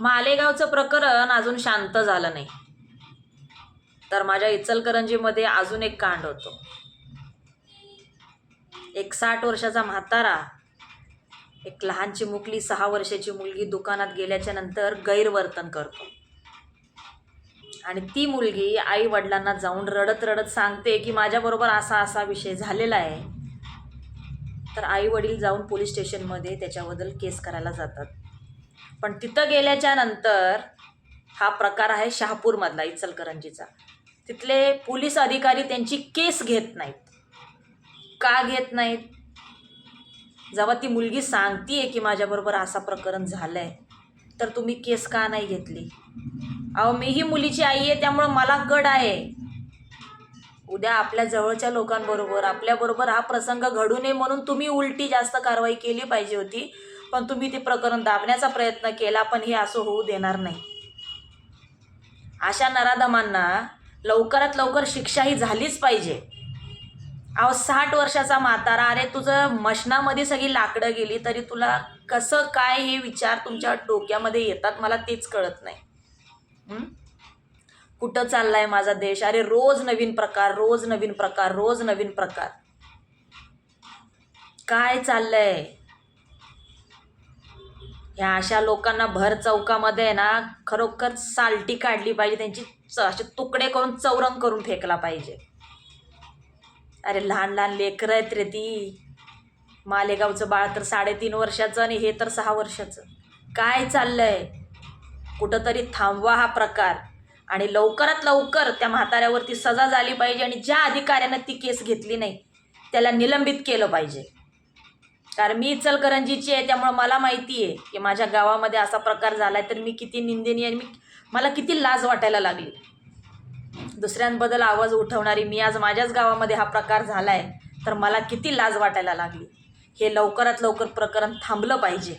मालेगावचं प्रकरण अजून शांत झालं नाही. तर माझ्या इचलकरंजीमध्ये अजून एक कांड होतो. एक साठ वर्षाचा म्हातारा एक लहान चिमुकली सहा वर्षाची मुलगी दुकानात गेल्याच्यानंतर गैरवर्तन करतो. आणि ती मुलगी आई वडिलांना जाऊन रडत रडत सांगते की माझ्याबरोबर असा असा विषय झालेला आहे. तर आई वडील जाऊन पोलीस स्टेशनमध्ये त्याच्याबद्दल केस करायला जातात. पण तिथं गेल्याच्यानंतर हा प्रकार आहे शहापूरमधला इचलकरंजीचा. तिथले पोलीस अधिकारी त्यांची केस घेत नाहीत. का घेत नाहीत? जेव्हा ती मुलगी सांगतीये की माझ्याबरोबर असा प्रकरण झालं आहे तर तुम्ही केस का नाही घेतली? अहो मीही मुलीची आई आहे त्यामुळं मला गड आहे. उद्या आपल्या जवळच्या लोकांबरोबर आपल्याबरोबर हा प्रसंग घडू नये म्हणून तुम्ही उलटी जास्त कारवाई केली पाहिजे होती. पण तुम्ही ते प्रकरण दाबण्याचा प्रयत्न केला पण हे असं होऊ देणार नाही. अशा नराधमांना लवकरात लवकर शिक्षाही झालीच पाहिजे. अहो साठ वर्षाचा म्हातारा अरे तुझं मशनामध्ये सगळी लाकडं गेली तरी तुला कसं काय हे विचार तुमच्या डोक्यामध्ये येतात मला तेच कळत नाही. कुठं चाललाय माझा देश? अरे रोज नवीन प्रकार रोज नवीन प्रकार रोज नवीन प्रकार. काय चाललंय? ह्या अशा लोकांना भर चौकामध्ये आहे ना खरोखर सालटी काढली पाहिजे त्यांची च- असे तुकडे करून चौरंग करून फेकला पाहिजे. अरे लहान लहान लेकरं आहेत रे ती. मालेगावचं बाळ तर साडेतीन वर्षाचं आणि हे तर सहा वर्षाचं. काय चाललं आहे कुठंतरी थांबवा हा प्रकार. आणि लवकरात लवकर त्या म्हाताऱ्यावरती सजा झाली पाहिजे आणि ज्या अधिकाऱ्यानं ती केस घेतली नाही त्याला निलंबित केलं पाहिजे. कारण मी इचलकरंजीची आहे त्यामुळं मला माहिती आहे की माझ्या गावामध्ये असा प्रकार झाला आहे तर मी किती निंदनीय आणि मी मला किती लाज वाटायला लागली. दुसऱ्यांबद्दल आवाज उठवणारी मी आज माझ्याच गावामध्ये हा प्रकार झाला आहे तर मला किती लाज वाटायला लागली. हे लवकरात लवकर प्रकरण थांबलं पाहिजे.